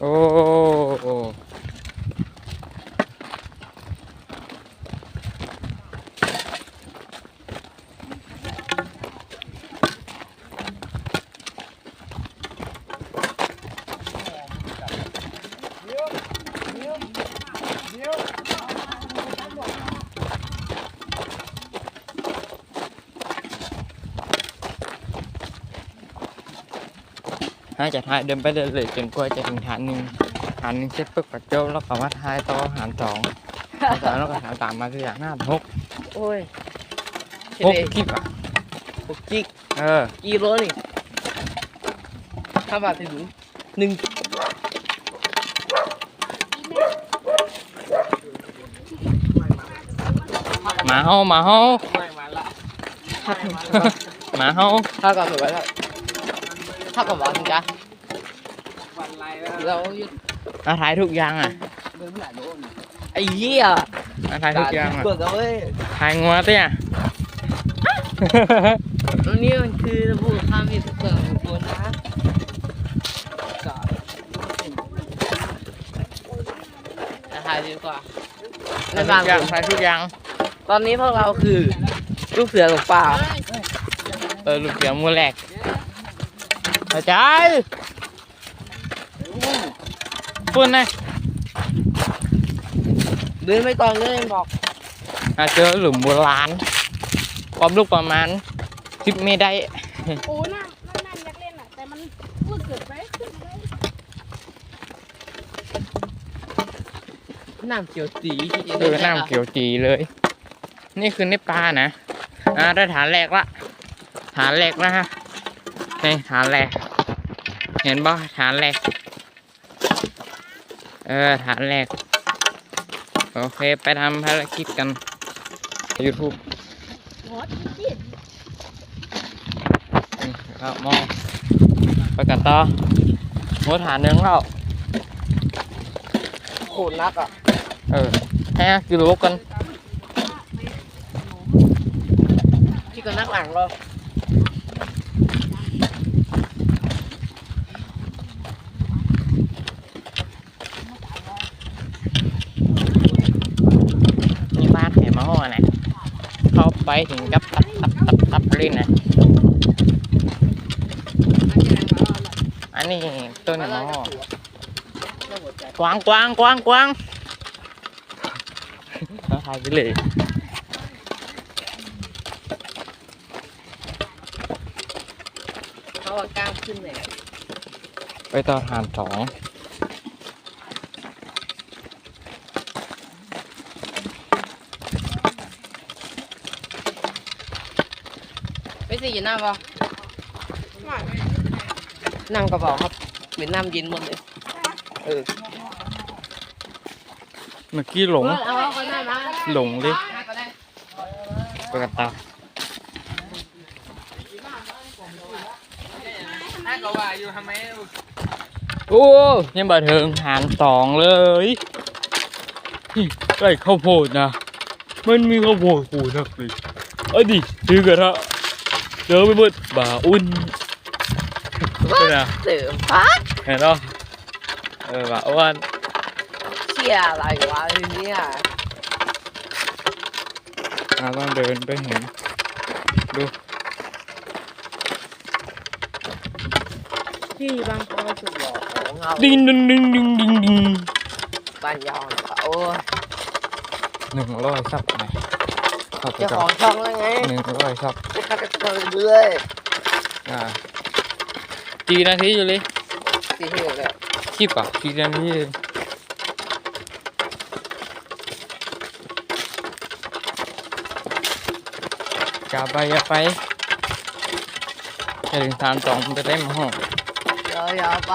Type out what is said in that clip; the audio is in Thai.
โอ้น่าจะทายเดินไปเรื่อยๆจนกว่าจะถึงฐานหนึ่งฐานหนึ่งเสร็จปุ๊บก็จบแล้วก็มาทายต่อฐานสองฐานสองแล้วก็ฐานสามมาคืออย่างหน้าหกโอ้ยหกคลิปอะหกจิกเออกี่โลนี่ถ้าบาทถึงหนึ่งหมาเฮาหมาเฮาไม่มาละหมาเฮาถ้ากับแบบว่าถ้ากับว่าถึงจ้ะเรามาถ่ายทุกอย่างอะไอ้เหี้ยมาถ่ายทุกอย่างอะกดเอาเว้ยถ่ายงัวเตี้ยอันนี้มันคือระบุข้ามมีสเกิร์ตคนนะจะถ่ายดีกว่าถ่ายไม่ทุบางกอย่างถ่ายทุกอย่าง ตอนนี้พวกเราคือ ลูกเสือหลงป่า เออ ลูกเสือมือแรก อาจารย์ปุ่นนะเดินไม่ตองเลยบอกอะเจอหลุมโบราณความลึกประมาณสิบเมตรได้โอ้น่าน่าอยากเล่นอะ แต่มันลึกเกินไปขึ้นมาได้น้ำเขียวสีเออน้ำเขียวจีเลย นี่คือในปลานะ อ่าได้ฐานแรกละ ฐานแรกนะฮะ นี่ฐานแรกเห็นบ่ฐานแรกเออฐานแรกโอเคไปทำภารกิจกัน YouTube หอดจิตนี่ครับมองไปกันต่อหมดฐานหนึ่งแล้วโคตรนักอะ เออให้กิโลกันที่ก็นักหลังเรา นี่บ้านแหมาห้อนะเข้าไปถึงกับตับตับตับตับเลยนะอันนี้ต้นแหมาห้อกวางกวางกวางกวางเอาถ่ายไปเลยเขาว่ากล้ามขึ้นเลยไปต่อฐานสอง ไม่สิอยู่น้ำปะน้ำกระเป๋าครับเป็นน้ำเย็นหมดเลยเออเมื่อกี้หลง เอาคนได้มาหลงดิไปกันต่อถ้าก็ว่าอยู่ทำไมโอ้ยังบาเทิงฐานสองเลยนี่ใกล้ข้าวโพดนะ มันมีข้าวโพดกูนักเลยเอาดิซื้อกระทะ เจอไปหมดบ่าอุ่นเป็นไงเสริมพัดเห็นเนาะเออบ่าอ้วนเชี่ยอะไรวะทีเนี้ยเราต้องเดินไปเห็นดูที่บางปอสุดหล่อของเราดิงดิงดิงดิงดิงดิงบ้านยองโอ้ยหนึ่งร้อยซับไหนเข้าไปเจ้าจัขบองช่องแล้วไงหนึ่งร้อยซับจะ ขัดกันเรื่อยอ่ากี่นาทีอยู่เลยสี่เหี้ยเลยคลิปอะกี่นาทีเองอย่าไปอย่าไปจะถึงสามสองมันจะเต็มห้อง เดี๋ยวอย่าไป